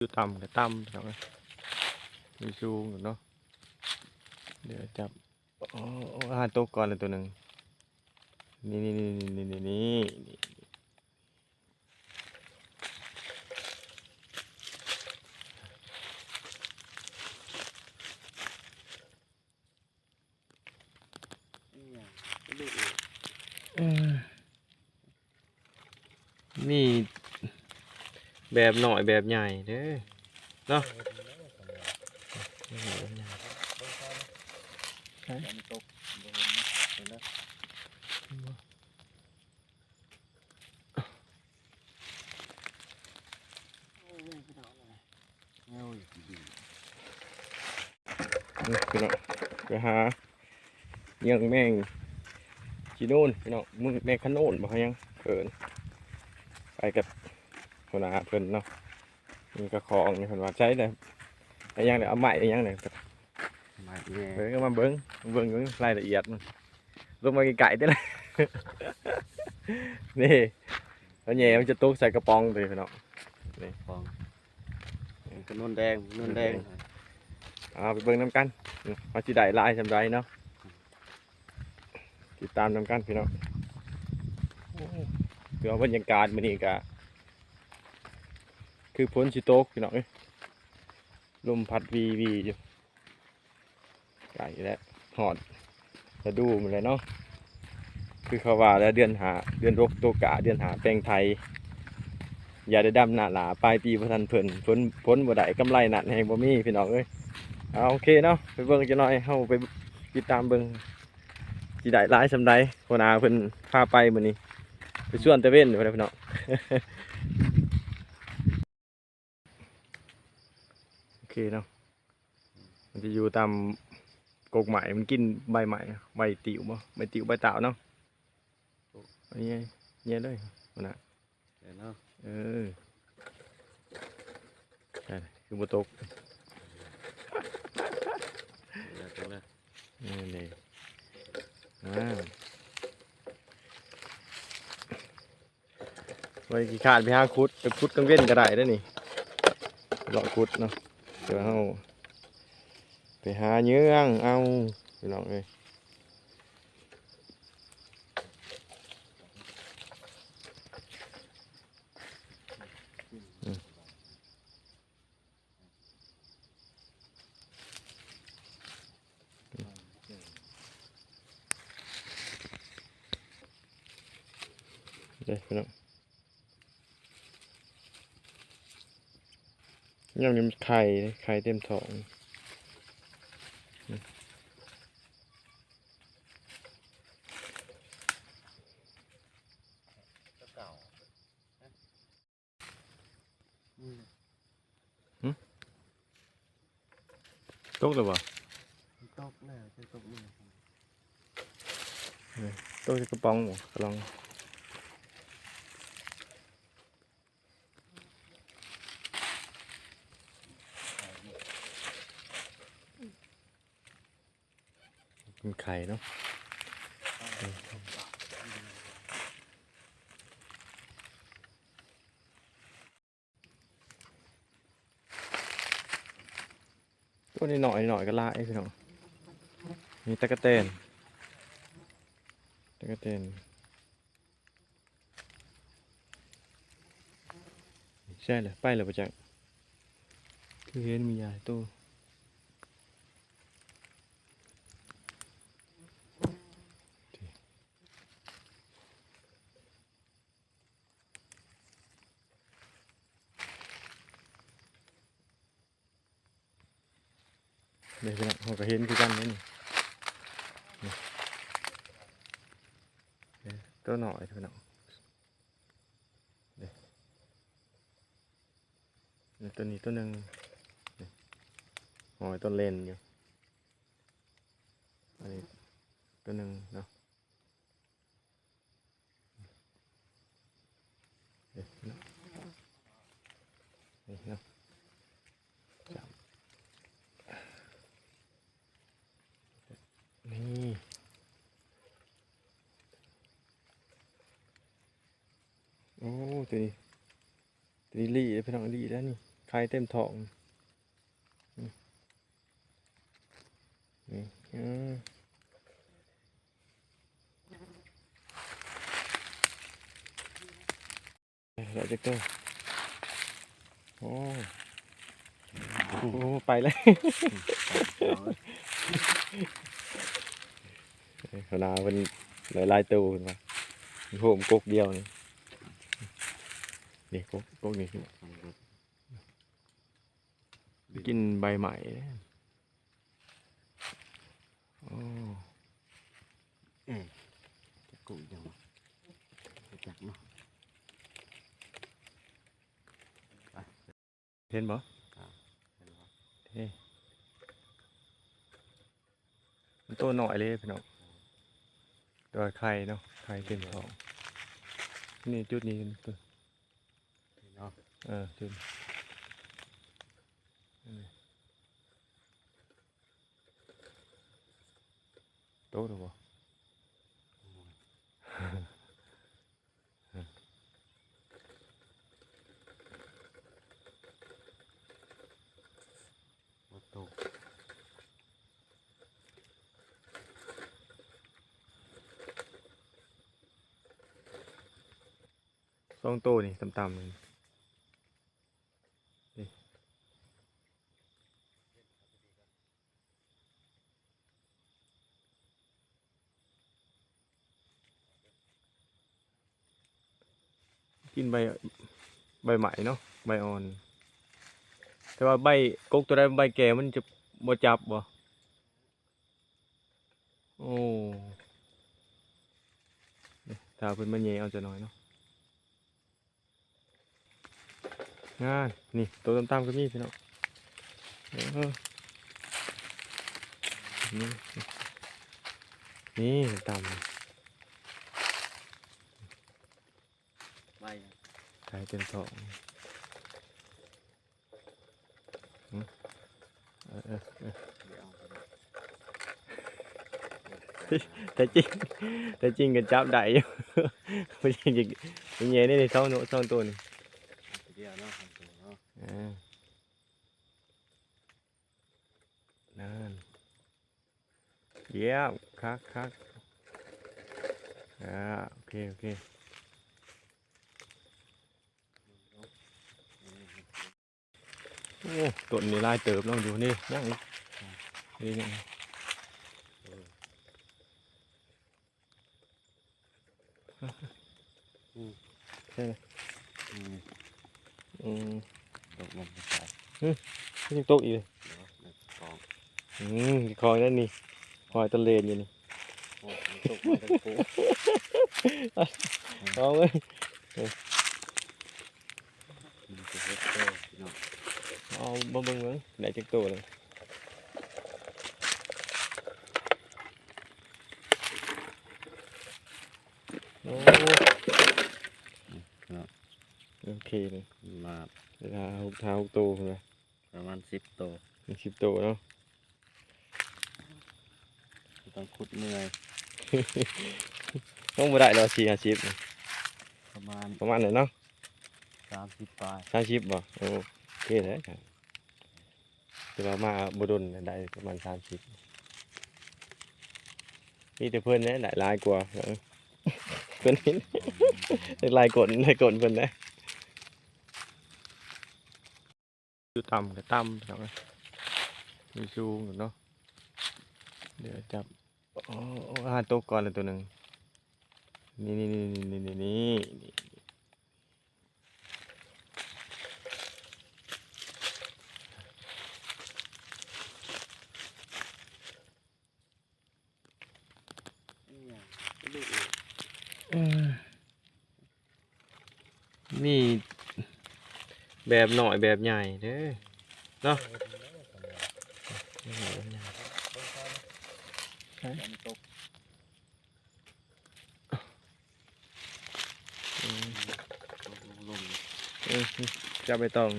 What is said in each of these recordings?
อยู่ต่ำกับต่ำครับมีสูงอยู่เนาะเดี๋ยวจับอ๋ออาหารตกก่อนเลยตัวหนึ่งนี่นี่นี่นี่นี่นี่นี่อืมมี แบบหน่อยแบบใหญ่เด้อเนาะแบบหน่อยแบบใหญ่ใช่นี่พี่น้องไปหาเลี้ยังแมงจีโน่นพี่น้องมึงแมงขนุนบ่เขายังเขินไปกับ คนอาเพิ่นเนาะมีกระคองนี่เพิ่นว่าใช้เลยไอ้ยังเนี่ยเอาไม้ไอ้ยังเนี่ยมาแย่เบิ่งก็มาเบิ่งเบิ่งเบิ่งรายละเอียดมันลงมาไกลๆได้เลยนี่แล้วแหน่มันจะตกใส่กระป๋องเลยพี่น้องฟองกระนวนแดงนวลแดงเอาไปเบิ่งน้ำกันเขาสิได้ลายจำไรเนาะติดตามน้ำกันพี่น้องเดี๋ยวบรรยากาศมื้อนี้ก็ คือพ้นสิโตกพี่น้องเอ้ยลมพัดวีวีอยู่ไก่แล้วหอดจะดูมันเลยเนาะคือเขาว่าแล้วเดือนหาเดือนรกตัวกะเดือนหาแปลงไทย อย่าได้ดำหนาหลาปลายปีพระทันเพิ่นพ้นพ้นบ่ได้กำไรหนั่นแห่งบ่มีพี่น้องเอ้ยเอาโอเคเนาะไปเบิ่งจะหน่อยเฮาไปติดตามเบิ่งสิได้หลายสำใดหัวหน้าเพิ่นพาไปมื้อนี้ไปส่วนตะเวนอยู่เด้อพี่น้อง โอ เคเนาะมันจะอยู่ตามกกใหม่มันกินใบใหม่ใบติ๋วบ่ใบติ๋วใบเต่าเนาะอันนี้เนี่ยเลยหัวหน้าเดี๋ยวเนาะเออใช่คือบ่ตกเดี๋ยวตรงนั้นนี่เลยอ้าวไว้กี่ขาดไปหาคุดไปคุดกังเว้นก็ได้ได้อนี่เลาะคุดเนาะ เดี๋ยวเอาไปหาเนื้องเอาพี่น้องเอ้ยอืมเด้อพี่น้อง ยังมีไข่เลยไข่เต็มท้องเก่าตกหรือเปล่าตกแน่จะตกนี่ตกที่กระป๋องหมกลอง เป็นไข่เนาะตัวนี้หน่อยหน่อยก็ละไอ้พี่น้องมีตะกะเตนตะกะเตนใช่เลยไปเลยประจักษ์คือเห็นมียาตู้เดี๋ยวพี่น้องเราก็เห็นคือกันนี่นี่นี่เดี๋ยว ตัวหน่อยพี่น้องเดี๋ยวเดี๋ยวตัวนี้ตัวหนึ่งหอยต้นเลนอยู่อันนี้ตัวหนึ่งเนาะเดี๋ยวพี่น้องนี่เนาะจับนี่ โอ้ ตัวนี้ตัวนี้ลีเลยพี่น้องลีแล้วนี่ไข่เต็มท้องนี่อืมเราจะเกิโอ้โอ้ไปเลยขนาดเป็นหลายๆตัวขึ้นมาโหมกกเดียวนี่ นี่กกกกนี่ขึ้นมากินใบใหม่นะโอ้จะกุ้งยังจักเนาะเห็นบ่เห็นบ่เท่มันตัวหน่อยเลยพี่น้องตัวไข่เนาะไข่เต็มท้อง นี่จุดนี้ตัว นี่เนาะเออจุดนี่โตหรือเปล่า บ่โต สองโตนี่ต่ำๆเลยนี่ กินใบใบใหม่เนาะใบอ่อน แต่ว่าใบกกตัวใดใบแก่มันจะบ่จับบ่โอ้นี่ถ้าเพิ่นมาแย่เอาจะน้อยเนาะงานนี่ตัวต่ำๆก็มีพี่น้องเนี่นี่ต่ำใบนะ ๆไข่เต็มท้องหืมเออเออเออเดี๋ยวเอาไปเลย แต่จริงแต่จริงก็จับได้อยู่ ไม่ใช่จริงเป็นไงนี่ในช่อง โน้ช่องตัวนี่เอาไปเดียวเนาะของตัวเนาะอ่านั่นเยี่ยมคักคักอ่าโอเคโอเคโอ้ต้นนี่ลายเติบลองดูนี่ยังอีกนี่นี่เอออืมใช่ไหมอืมอืมตกลงไปใส่ยังโต๊ะอีกเลยเดี๋ยวหนึ่งสองอืมคอยนั่นนี่คอยตะเลนอยู่นี่โอ้มันตกมาทั้งคู่เอาเว้ย มันจะเฮ็ดโตพี่น้อง เอาบ่เบิ่งเบิ่งได้จักตัวเลยโอ้เนาะโอเคเลยมาเวลาหกเท้าหกตัวเลยประมาณสิบโตมีสิบตัวเนาะต้องขุดเหนื่อยต้องบ่ได้เราสี่ห้าสิบประมาณประมาณไหนเนาะสามสิบปลายสามสิบบ่โอ เคเลยครับแต่ว่ามาบดนได้ประมาณสามสิบมีแต่เพื่อนเนี่ยได้หลายกว่าเพื่อนนี่ลายกดได้กดเพื่อนนะอยู่ต่ำกับต่ำครับมีชูงเนาะเดี๋ยวจับอ๋ออาหารตกก่อนเลยตัวหนึ่งนี่นี่นี่นี่นี่นี่ นี่แบบหน่อยแบบใหญ่เด้อเนาะอืมอืมจะไปต้อง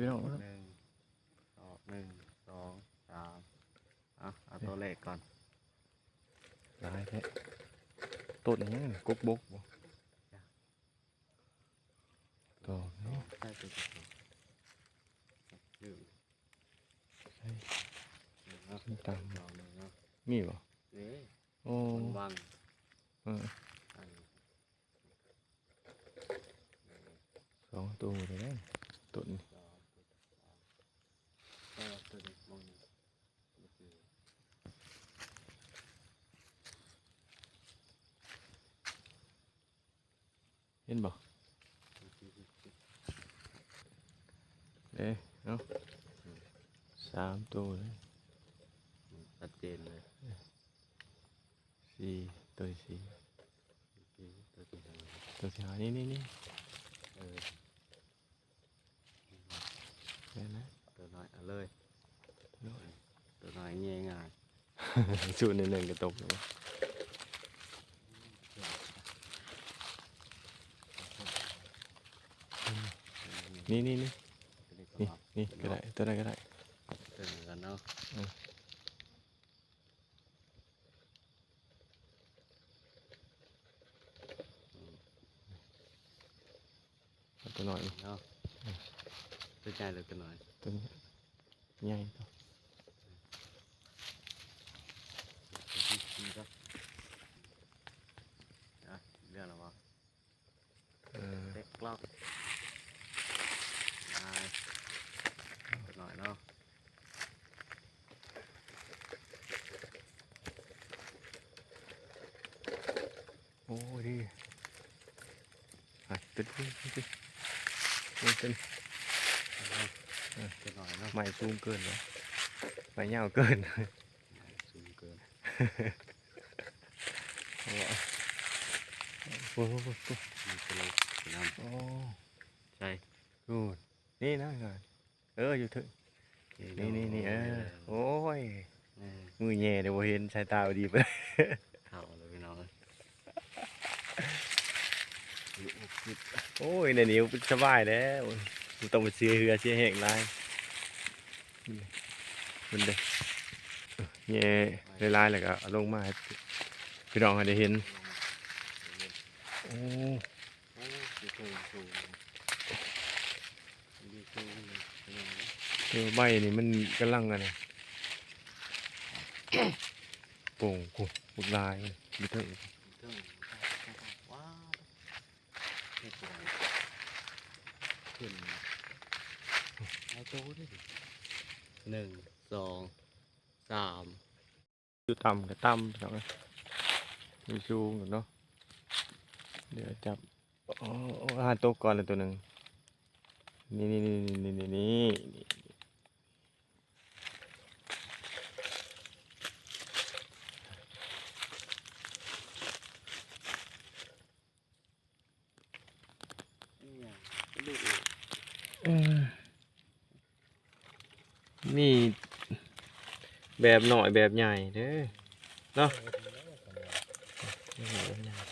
พี่น้อง หนึ่งสองหนึ่งสองสามเอาเอา ตัวเลขก่อนหลายแท้ต้นนี้กกบกบ่ต่อเนาะใช่ตัวเดียวลืมใช่หนึ่งเนาะมีตังค์สองหนึ่งเนาะมีบ่นี่โอ้วันวันเอออันสองตัวเลยนะต้นสองสามตัวนี้มองนี่นี่คือ เห็นบ่ นี่คือนี่คือ เด้เนาะ สามตัวเลยชัดเจนเลยสี่ตัวที่สี่นี่คือตัวที่หนึ่งตัวที่ห้านี่นี่นี่เออเห็นไหมตัวน้อยเอาเลยน้อยตัวน้อยเงี้ยง่ายสูตรหนึ่งก็ตกแล้วบ่นี่นี่นี่ตัวนี้ก็นี่รับนี่ก็ได้ตัวไหนก็ได้ ตัวนี้กันเนาะ อืม เอา ตัวหน่อยเนาะตัวใหญ่หรือตัวน้อยตัวนี้ใหญ่ตัวตัวที่สี่ก็อะเรื่องอะไรวะเออเล็กล็อกนายตัวน้อยเนาะโอ้ยดีอะตัวนี้ตัว นี้ตัวนี้ตัวน้อยเนาะไม่สูงเกินเลยไม่ยาวเกินสูงเกินโอ้โหโอ้โหมีตัวเล็กตัวน้โอ้ำใช่ดูนี่นะก่อนเอออยู่ถึงนี่นี่นี่เออโอ้ยเออมือแย่เดี๋ยวบ่เห็นสายตาบ่ดีไปเข่าเลยพี่น้องอยู่อกคิด โอ้ยในนี้วสบายแล้วต้องไปซื้อเหือเสียแห้งลายมันเด้แย่ลายๆแล้วก็ลงมาให้พี่น้องให้ได้เห็นโอ้โอ้ยสูงสูงดีสูงเลยพี่น้องเออใบนี่มันกำลังอะไรโป่งโอ้บุกลายมันมีเทิงว้าวเฮ็ดอะไรขึ้น เอาโตดิหนึ่งสองสามอยู่ต่ำกับต่ำจังเลยอยู่สูงกันเนาะเดี๋ยวจับอ๋ออาหารตกก่อนเลยตัวหนึ่งนี่นี่นี่นี่นี่นี่นี่นี่ยังลูกเลย เออมี แบบหน่อยแบบใหญ่เด้อเนาะแบบหน่อย